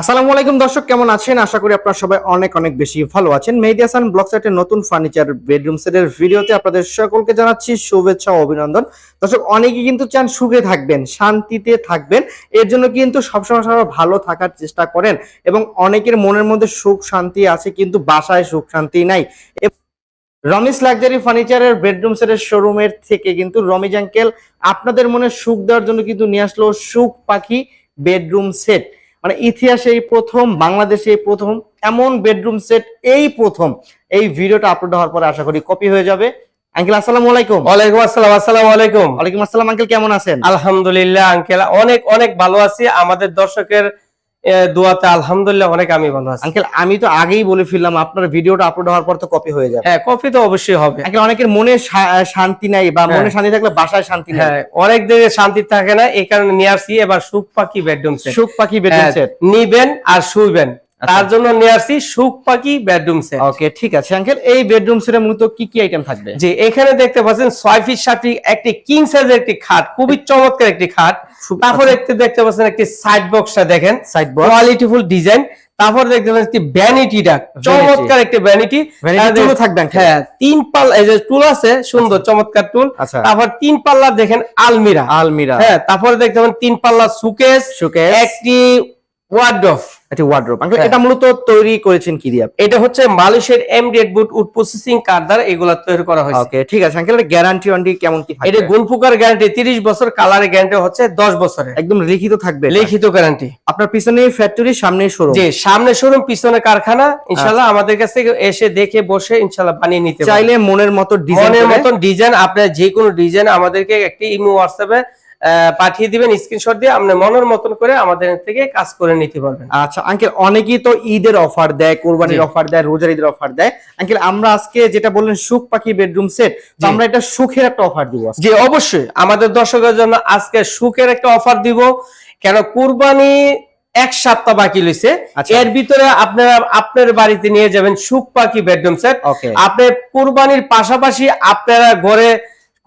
আসসালামু আলাইকুম দর্শক, কেমন আছেন? আশা করি আপনারা সবাই অনেক অনেক বেশি ভালো আছেন। মেহেদি ব্লগ সাইটের নতুন ফার্নিচার বেডরুম সেটের ভিডিওতে আপনাদের সকলকে জানাচ্ছি শুভেচ্ছা ও অভিনন্দন। দর্শক অনেকেই কিন্তু চান সুখে থাকবেন, শান্তিতে থাকবেন। এর জন্য কিন্তু সবসময় সবাই ভালো থাকার চেষ্টা করেন এবং অনেকের মনের মধ্যে সুখ শান্তি আছে, কিন্তু বাসায় সুখ শান্তি নাই। রমিস লাক্সারি ফার্নিচারের বেডরুম সেটের শোরুমের থেকে কিন্তু রমিজ আঙ্কেল আপনাদের মনে সুখ দেওয়ার জন্য কিন্তু নিয়ে আসলো সুখ পাখি বেডরুম সেট। মানে ইতিহাসে এই প্রথম বাংলাদেশে এই প্রথম এমন বেডরুম সেট এই প্রথম। এই ভিডিওটা আপলোড হওয়ার পরে আশা করি কপি হয়ে যাবে। আঙ্কেল আসসালামু আলাইকুম। ওয়ালাইকুম আসসালাম আসসালামু আলাইকুম। ওয়ালাইকুম আসসালাম আঙ্কেল কেমন আছেন? আলহামদুলিল্লাহ আঙ্কেল অনেক অনেক ভালো আছি। আমাদের দর্শকের দোয়াতে আলহামদুলিল্লাহ অনেক আমি ভালো আছি। আঙ্কেল আমি তো আগেই বলে ফেললাম আপনার ভিডিওটা আপলোড হওয়ার পর তো কপি হয়ে যাবে। হ্যাঁ কপি তো অবশ্যই হবে। আঙ্কেল অনেকের মনে শান্তি নাই বা মনে হ্যাঁ। শান্তি থাকলে বাসায় শান্তি নাই। হ্যাঁ অনেক দিকে শান্তি থাকে না এই কারণে নিয়ে আসি এবার সুখ পাখি বেডরুম সেট সুখ পাখি বেডরুম হ্যাঁ, সেট নিবেন আর শুইবেন। তার জন্য নিয়ে আসছি সুখ পাখি বেডরুম সেট ওকে ঠিক আছে আঙ্কেল এই বেডরুম সেটের মূলত কি কি আইটেম থাকবে? যে এখানে দেখতে পাচ্ছেন ছয় ফিট সাত ফিট একটি কিং সাইজের একটি খাট খুবই চমৎকার একটি খাট। তারপর একটি দেখতে পাচ্ছেন একটি সাইড বক্সটা দেখেন। সাইড বক্স কোয়ালিটিফুল ডিজাইন তারপর দেখতে পাচ্ছেন একটি ভ্যানিটিটা চমৎকার একটি ভ্যানিটি tool থাকবে হ্যাঁ তিন পাল্লা এই যে টুল আছে সুন্দর চমৎকার টুল আচ্ছা। তারপর তিন পাল্লা দেখেন আলমিরা। আলমিরা। হ্যাঁ তারপরে দেখতে পাবেন তিন পাল্লা সুকেস শোকেস একটি আঙ্কেল হ্যাঁ। এটা মূলত তৈরি করেছেন কি দিয়ে এটা হচ্ছে মালয়েশিয়ার এমডিএড বুট উড প্রসেসিং কার দ্বারা এগুলা তৈরি করা হয়েছে। ওকে ঠিক আছে আঙ্কেল এটা গ্যারান্টি কেমন কি থাকবে? এটা গুণফুকার গ্যারান্টি 30 বছর কালারের গ্যারান্টি হচ্ছে 10 বছরের। একদম লিখিত থাকবে লিখিত গ্যারান্টি আপনার পিছনে ফ্যাক্টরি সামনে শোরুম সামনে শোরুম পিছনে কারখানা ইনশাআল্লাহ আমাদের কাছ থেকে এসে দেখে বসে ইনশাআল্লাহ বানিয়ে নিতে চাইলে মনের মতো ডিজাইন মনের মতন ডিজাইন আপনার যে কোনো ডিজাইন আমাদেরকে একটি ইমো হোয়াটসঅ্যাপে পাঠিয়ে দিবেন স্ক্রিনশট দিয়ে আপনি মনের মতন করে আমাদের থেকে কাজ করে নিতে পারবেন। আচ্ছা আঙ্কেল অনেকেই তো ঈদের অফার দেয় কোরবানির অফার দেয় রোজার ঈদের অফার দেয়। আঙ্কেল আমরা আজকে যেটা বললেন সুখ পাখি বেডরুম সেট তো আমরা এটা সুখের একটা অফার দিব। যে অবশ্যই। আমাদের দর্শকের জন্য আজকে সুখের একটা অফার দিব। কেন কুরবানি এক সপ্তাহ বাকি লইছে আচ্ছা। এর ভিতরে আপনারা আপনার বাড়িতে নিয়ে যাবেন সুখ পাখি বেডরুম সেট ওকে আপনি কুরবানির পাশাপাশি আপনারা ঘরে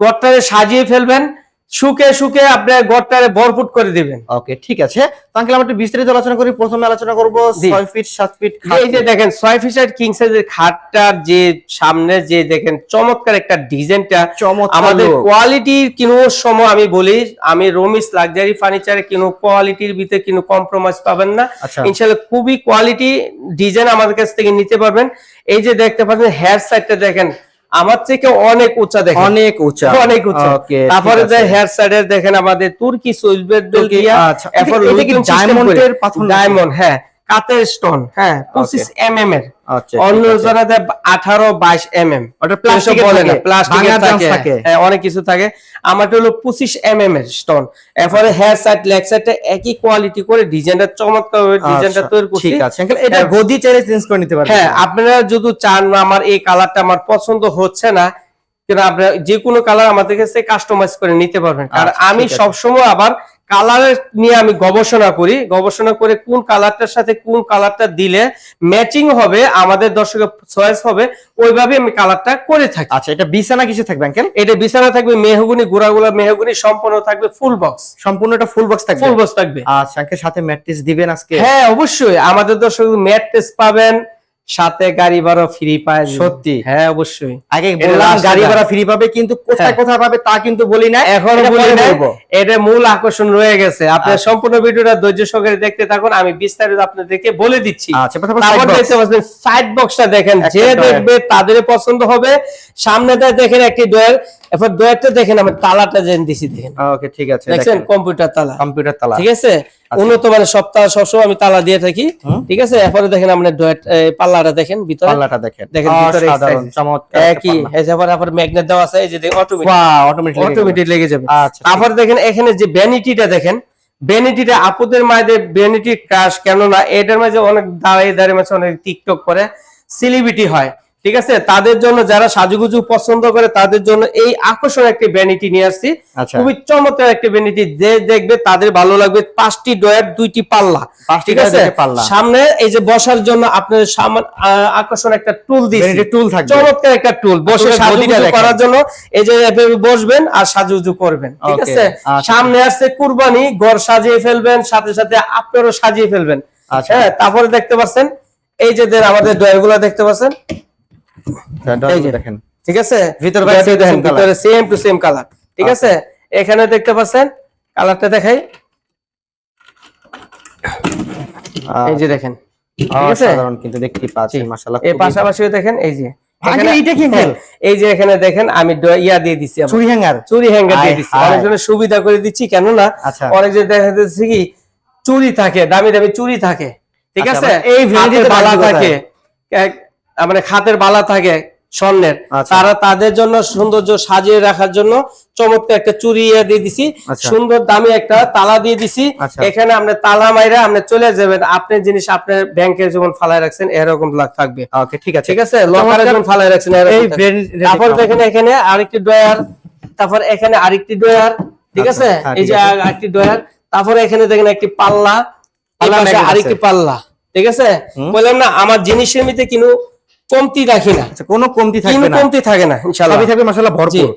ঘরটারে সাজিয়ে ফেলবেন। সুখে সুখে আপনার ঘরটারে ভরপুট করে দিবেন। ওকে ঠিক আছে। তো আঙ্কেল আমরা একটু বিস্তারিত আলোচনা করি। প্রথমে আলোচনা করব জি। ছয় ফিট সাত ফিট এই যে দেখেন ছয় ফিসার কিং সাইজের খাটটার যে সামনে যে দেখেন চমৎকার একটা ডিজাইনটা। আমাদের। কোয়ালিটির কিনো সময় আমি বলি আমি রমিস লাক্সারি ফার্নিচারে কিনো কোয়ালিটির ভিতরে কিনো কম্প্রোমাইজ পাবেন না। আচ্ছা। ইনশাআল্লাহ খুবই কোয়ালিটি ডিজাইন আমাদের কাছ থেকে নিতে পারবেন। এই যে দেখতে পাচ্ছেন হেয়ার সাইডটা দেখেন আমার থেকে অনেক উঁচা দেখেন। অনেক উঁচা। অনেক উঁচা। তারপরে যে হেয়ার সাইডের দেখেন আমাদের তুর্কি সুইচ বেড আচ্ছা। ডায়মন্ড হ্যাঁ। কাতের স্টোন হ্যাঁ পঁচিশ এম এম এর। আচ্ছা অন্য আঠারো বাইশ এম এম ওটা প্লাস্টিকের বলে না chance থাকে। হ্যাঁ অনেক কিছু থাকে। আমারটা হলো পঁচিশ এম এম এর স্টোন এরপরে হেয়ার সাইড লেগ সাইডটা একই কোয়ালিটি করে ডিজাইনটা চমৎকার ডিজাইনটা আচ্ছা, তৈরি করছি। ঠিক আছে। এটা হ্যাঁ। গদি চাইলে চেঞ্জ করে নিতে পারবেন। হ্যাঁ আপনারা যদি চান আমার এই কালারটা আমার পছন্দ হচ্ছে না কিন্তু আপনারা যে কোনো কালার আমাদের কাছে কাস্টমাইজ করে নিতে পারবেন। কারণ আচ্ছা, আমি সবসময় আবার কালারের নিয়ে আমি গবেষণা করি। গবেষণা করে কোন কালারটার সাথে কোন কালারটা দিলে ম্যাচিং হবে আমাদের দর্শকের চয়েস হবে ওইভাবে আমি কালারটা করে থাকি। আচ্ছা এটা বিছানা কিছু থাকবে আঙ্কেল এটা বিছানা থাকবে মেহগুনি গুড়াগুলা মেহগুনি সম্পূর্ণ থাকবে ফুল বক্স সম্পূর্ণ এটা ফুল বক্স থাকবে? ফুল বক্স থাকবে। আচ্ছা আঙ্কেল সাথে ম্যাট্রিক্স দিবেন আজকে? হ্যাঁ অবশ্যই। আমাদের দর্শক ম্যাট্রেস পাবেন। সাথে গাড়ি ভাড়া ফ্রি পায় সত্যি? হ্যাঁ অবশ্যই। আগে বললাম গাড়ি ভাড়া ফ্রি পাবে কিন্তু কোথায় হ্যাঁ। কোথায় পাবে তা কিন্তু বলি না এখন এটা বলি পরে এটা মূল আকর্ষণ রয়ে গেছে। আপনার আচ্ছা। সম্পূর্ণ ভিডিওটা ধৈর্য সহকারে দেখতে থাকুন। আমি বিস্তারিত আপনাদেরকে বলে দিচ্ছি। আচ্ছা তারপর দেখতে পাচ্ছেন সাইড বক্সটা দেখেন। যে দেখবে তাদের পছন্দ হবে। সামনেটা দেখেন একটি ডোয়ার এরপর ডোয়ারটা দেখেন আমি তালাটা জেন দিছি দেখেন। ওকে ঠিক আছে দেখেন। কম্পিউটার তালা। কম্পিউটার তালা। ঠিক আছে? উন্নত মানে সপ্তাহ সবসময় আমি তালা দিয়ে থাকি। ঠিক আছে? এরপরে দেখেন আপনার ডোয়ার পাল্লাটা দেখেন ভিতরে। পাল্লাটা দেখেন। দেখেন ভিতরে। চমৎকার একই। এরপর আবার ম্যাগনেট দেওয়া আছে এই যে অটোমেটিক অটোমেটিক অটোমেটিক লেগে যাবে। আচ্ছা তারপর দেখেন এখানে যে ভ্যানিটিটা দেখেন ভ্যানিটিটা আপুদের মাঝে ভ্যানিটি ক্রাশ কেন না এটার মাঝে অনেক দাঁড়িয়ে দাঁড়িয়ে মাঝে অনেক টিকটক করে সেলিব্রিটি হয়। ঠিক আছে? তাদের জন্য যারা সাজুগুজু পছন্দ করে তাদের জন্য এই আকর্ষণ একটি ভ্যানিটি নিয়ে আসছি। আচ্ছা। খুবই চমৎকার একটি ভ্যানিটি যে দেখবে তাদের ভালো লাগবে পাঁচটি ডয়ার দুইটি পাল্লা। ঠিক আছে। সামনে এই যে বসার জন্য আপনার আকর্ষণ একটা টুল দিয়েছি টুল থাকবে। চমৎকার একটা টুল বসে সাজুগুজু করার জন্য এই যে বসবেন আর সাজুগুজু করবেন। ঠিক আছে? আচ্ছা। সামনে আসছে কুরবানি ঘর সাজিয়ে ফেলবেন সাথে সাথে আপনারও সাজিয়ে ফেলবেন। আচ্ছা। হ্যাঁ তারপরে দেখতে পাচ্ছেন এই যে আমাদের ডয়ারগুলো দেখতে পাচ্ছেন। দেখেন। ঠিক আছে? ভিতর। ভিতরে সেম টু সেম কালার ঠিক আচ্ছা। আছে? এখানে দেখতে পাচ্ছেন কালারটা দেখাই। এই যে দেখেন। ঠিক আছে? সাধারণ কিন্তু দেখতে পাচ্ছি মাশাআল্লাহ এর পাশাপাশিও দেখেন এই যে। এখানে- এইটা কি হ্যাঁ, এই যে এখানে দেখেন আমি ইয়া দিয়ে দিচ্ছি চুরি হ্যাঙ্গার। চুরি হ্যাঙ্গার দিয়ে হায় দিচ্ছি অনেকজনের সুবিধা করে দিচ্ছি কেননা আচ্ছা। দেখা যাচ্ছে কি চুরি থাকে দামি দামি চুরি থাকে। ঠিক আচ্ছা, আছে? মানে এই বালা থাকে। মানে খাতের বালা থাকে স্বর্ণের। আচ্ছা। তারা তাদের জন্য সৌন্দর্য সাজিয়ে রাখার জন্য চমৎকার একটা চুরি দিয়ে দিছি। আচ্ছা। সুন্দর দামি একটা তালা দিয়ে দিছি। আচ্ছা। এখানে আপনি তালা মাইরা আপনি চলে যাবেন। আপনি জিনিস আপনার ব্যাংকে যেমন ফালায় রাখছেন এরকম থাকবে। ওকে ঠিক আছে। ঠিক আছে? লকারে যেমন ফালায় রাখছেন তারপর দেখেন এখানে আরেকটি ডয়ার তারপর এখানে আরেকটি ডয়ার ঠিক আছে? হ্যাঁ, এই যে আরেকটি ডয়ার তারপরে এখানে দেখেন একটি পাল্লা আরেকটি পাল্লা ঠিক আছে? বললাম না আমার জিনিসের মধ্যে কিন্তু কমতি রাখি না। আচ্ছা কোনো কমতি থাকে থাকবে না। কমতি থাকে না ইনশাআল্লাহ। সবই থাকবে মাশাআল্লাহ ভরপুর।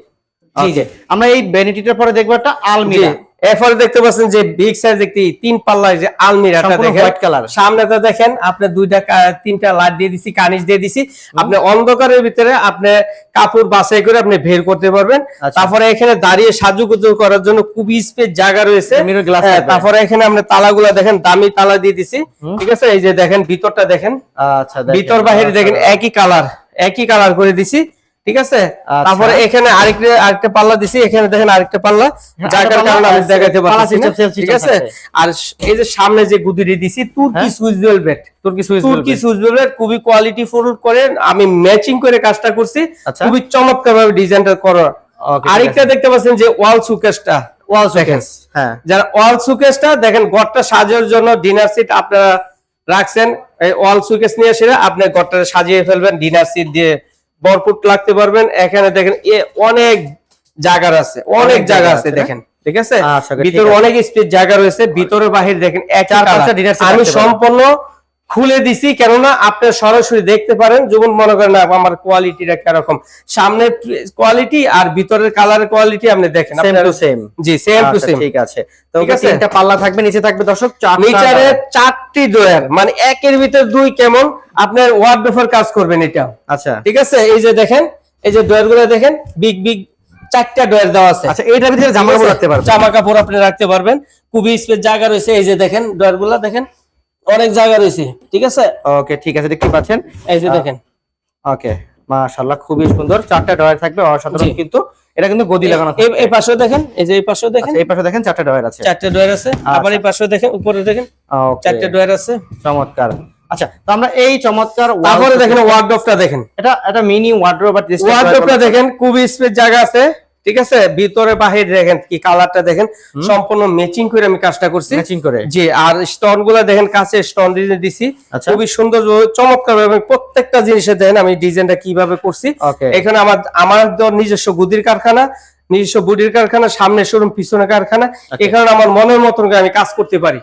জি আমরা এই ভ্যানিটিটার পরে দেখব একটা আলমিরা। এরপরে দেখতে পাচ্ছেন যে বিগ সাইজ একটি তিন পাল্লার যে আলমিরাটা দেখেন। White colour. সামনেটা দেখেন আপনি দুইটা তিনটা লাইট দিয়ে দিছি কানিজ দিয়ে দিছি। আপনি অন্ধকারের ভিতরে আপনি কাপড় বাছাই করে আপনি বের করতে পারবেন। আচ্ছা। তারপরে এখানে দাঁড়িয়ে সাজুগুজু করার জন্য খুবই স্পেস জায়গা রয়েছে। হ্যাঁ, তারপরে এখানে আপনি তালাগুলা দেখেন দামি তালা দিয়ে দিছি। ঠিক আছে? এই যে দেখেন ভিতরটা দেখেন। আচ্ছা ভিতর বাহিরে দেখেন একই কালার একই কালার করে দিছি। ঠিক আছে? আচ্ছা। তারপরে এখানে আরেকটা আরেকটা পাল্লা দিছি। এখানে দেখেন আরেকটা পাল্লা। আরেকটা কারণে আমি দেখাতে পারছি ঠিক আছে? আর এই যে সামনে যে গুদিটি দিছি তুর্কি হ্যাঁ? সুইচ ভেলভেট। তুর্কি সুইচ তুর্কি সুইচ ভেলভেট খুবই কোয়ালিটি ফুল করে আমি ম্যাচিং করে কাজটা করছি। আচ্ছা। খুবই চমৎকার ভাবে ডিজাইনটা করা। আরেকটা দেখতে পাচ্ছেন যে ওয়াল সুকেসটা। ওয়াল শোকেস হ্যাঁ। যারা ওয়াল সুকেসটা দেখেন ঘরটা সাজানোর জন্য ডিনার সিট আপনারা রাখছেন। এই ওয়াল সুকেস নিয়ে এসে আপনি ঘরটা সাজিয়ে ফেলবেন ডিনার সিট দিয়ে ভরপুর লাগতে পারবেন। এখানে দেখেন এ অনেক জায়গা আছে অনেক জায়গা আছে দেখেন ঠিক আছে? আচ্ছা, ভিতরে অনেক স্পেস জায়গা রয়েছে ভিতরে বাহির দেখেন আমি সম্পূর্ণ খুলে দিছি কেননা আপনি সরাসরি দেখতে পারেন। যেমন মনে করেন না আমার কোয়ালিটিটা কীরকম। সামনের কোয়ালিটি আর ভিতরের কালারের কোয়ালিটি আপনি দেখেন। সেম টু সেম জি সেম টু সেম ঠিক আছে। তো তিনটা পাল্লা থাকবে নিচে থাকবে দর্শক নিচারে চারটি ডয়ার মানে একের ভিতর দুই কেমন আপনার ওয়ার্ডরোবের কাজ করবেন এটা। আচ্ছা। ঠিক আছে? এই যে দেখেন এই যে ডয়ারগুলো দেখেন বিগ বিগ চারটা ডয়ার দেওয়া আছে। আচ্ছা এইটার ভিতরে জামা কাপড় রাখতে পারবে জামা কাপড় আপনি রাখতে পারবেন। খুবই স্পেস জায়গা রয়েছে। এই যে দেখেন ডয়ারগুলা দেখেন অনেক জায়গা রয়েছে ঠিক আছে? ওকে ঠিক আছে দেখতে পাচ্ছেন। এই যে দেখেন। ওকে মাশাআল্লাহ খুবই সুন্দর। চারটা ডয়ার থাকবে অসাধারণ। কিন্তু। এটা কিন্তু গদি লাগানো এই- থাকবে এই পাশেও দেখেন এই যে এই পাশেও দেখেন। আচ্ছা এই পাশে দেখেন চারটা ডয়ার আছে। চারটে ডয়ার আছে। আবার এই পাশেও দেখেন উপরে দেখেন ওকে চারটে ডয়ার আছে। চমৎকার। আচ্ছা তো আমরা এই চমৎকার তারপরে দেখেন ওয়ার্ডরোবটা দেখেন। এটা একটা মিনি ওয়ার্ড্রোব ডিসপ্লে ওয়ার্ডরোবটা দেখেন খুবই স্পেস জায়গা আছে। ঠিক আছে? ভিতরে বাহির দেখেন কি কালারটা দেখেন। সম্পূর্ণ ম্যাচিং করে আমি কাজটা করছি। ম্যাচিং করে। জি আর স্টোনগুলো দেখেন কাছে স্টোন ডিজাইন দিছি। আচ্ছা। খুবই সুন্দর চমৎকার এবং প্রত্যেকটা জিনিসে দেখেন আমি ডিজাইনটা কীভাবে করছি। এখানে আমার আমার নিজস্ব গুদির কারখানা। নিজস্ব বুডির কারখানা সামনে শোরুম পিছনে কারখানা। এখানে আমার মনের মতন করে আমি কাজ করতে পারি।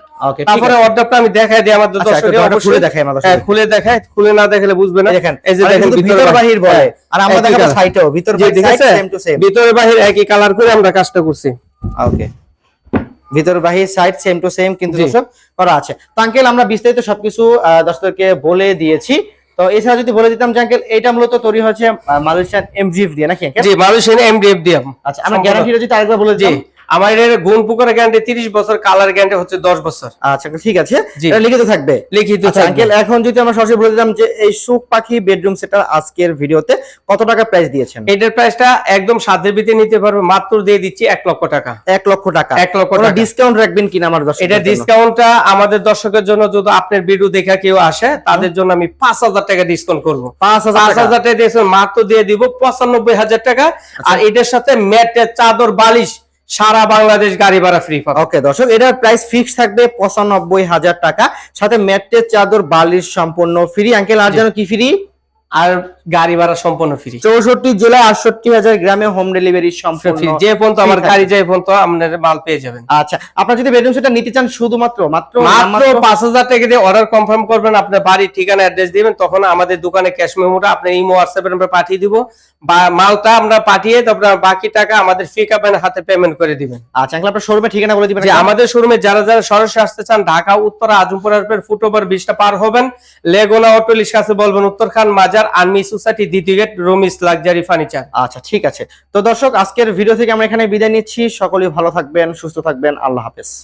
তারপরে অর্ডারটা আমি দেখাই দিই আমার আচ্ছা, খুলে দেখাই হ্যাঁ, খুলে দেখায় খুলে না দেখালে বুঝবে না। দেখেন এই যে দেখেন ভিতর বাহির বলে। আর আমরা দেখাবো ভিতর বাহির সেম টু সেম ভিতরে বাহির একই কালার করে আমরা কাজটা করছি। ওকে ভিতর বাহির সাইড সেম টু সেম কিন্তু। দর্শক করা আছে। তো আঙ্কেল আমরা বিস্তারিত সবকিছু দর্শকদেরকে বলে দিয়েছি। তো এছাড়া যদি বলে দিতাম যে আঙ্কেল এটা মূলত তৈরি হচ্ছে মালয়েশিয়ান এমজিএফ দিয়ে নাকি? জি মালয়েশিয়ান এমডিএফ দিয়ে। আচ্ছা আমরা গ্যারান্টিটা যদি আরেকবার বলে দিই আমার এর গুণ পুকুরের গ্যারান্টি 30 বছর কালার গ্যারান্টি হচ্ছে 10 বছর। আচ্ছা ঠিক আছে। এটা লিখিত থাকবে? লিখিত আচ্ছা আঙ্কেল এখন যদি আমরা সরাসরি বলে দিতাম যে এই সুখ পাখি বেডরুম সেটার আজকের ভিডিওতে কত টাকা প্রাইস দিয়েছেন? এটার প্রাইসটা একদম সাধ্যের ভিতরে নিতে পারবে। মাত্র দিয়ে দিচ্ছি এক লক্ষ টাকা। এক লক্ষ টাকা। এক লক্ষ টাকা। ডিসকাউন্ট রাখবেন কিনা আমার দর্শক এটা ডিসকাউন্টটা আমাদের দর্শকের জন্য যদি আপনার ভিডিও দেখা কেউ আসে তাদের জন্য আমি পাঁচ হাজার টাকা ডিসকাউন্ট করব। পাঁচ পাঁচ হাজার হাজার টাকা ডিসকাউন্ট মাত্র দিয়ে দিব পঁচানব্বই হাজার টাকা। আর এটার সাথে ম্যাটের চাদর বালিশ সারা বাংলাদেশ গাড়ি ভাড়া ফ্রি পাবে। ওকে দর্শক, এটার প্রাইস ফিক্স থাকবে পঁচানব্বই হাজার টাকা। সাথে ম্যাটের চাদর, বালিশ সম্পূর্ণ ফ্রি আঙ্কেল, আর যেন কি ফ্রি আর গাড়ি ভাড়া সম্পূর্ণ ফ্রি চৌষট্টি জেলা আটষট্টি হাজার গ্রামে হোম ডেলিভারি সম্পূর্ণ ফ্রি যে পর্যন্ত আমার গাড়ি যাই পর্যন্ত আপনার মাল পেয়ে যাবেন। আচ্ছা আপনার যদি বেডরুম সেটটা নিতে চান শুধুমাত্র মাত্র মাত্র পাঁচ হাজার টাকা দিয়ে অর্ডার কনফার্ম করবেন আপনার বাড়ির ঠিকানা অ্যাড্রেস দিবেন তখন আমাদের দোকানে ক্যাশ মেমোটা আপনার ইমো হোয়াটসঅ্যাপে আমরা পাঠিয়ে দিব। বা মালটা আমরা পাঠিয়ে তারপর বাকি টাকা আমাদের ফি কাপের হাতে পেমেন্ট করে দিবেন। আচ্ছা আপনার শোরুমে ঠিকানা বলে দিবেন আমাদের শোরুমে যারা যারা সরাসরি আসতে চান ঢাকা উত্তরা আজমপুর আসবেন ফুটওভার ব্রিজটা পার হবেন লেগুনা অটো কাছে বলবেন উত্তরখান মাজার আর্মি সোসাইটি দ্বিতীয় গেট রমিস লাক্সারি ফার্নিচার আচ্ছা ঠিক আছে। তো দর্শক, আজকের ভিডিও থেকে আমরা এখানে বিদায় নিচ্ছি। সকলেই ভালো থাকবেন, সুস্থ থাকবেন। আল্লাহ হাফেজ।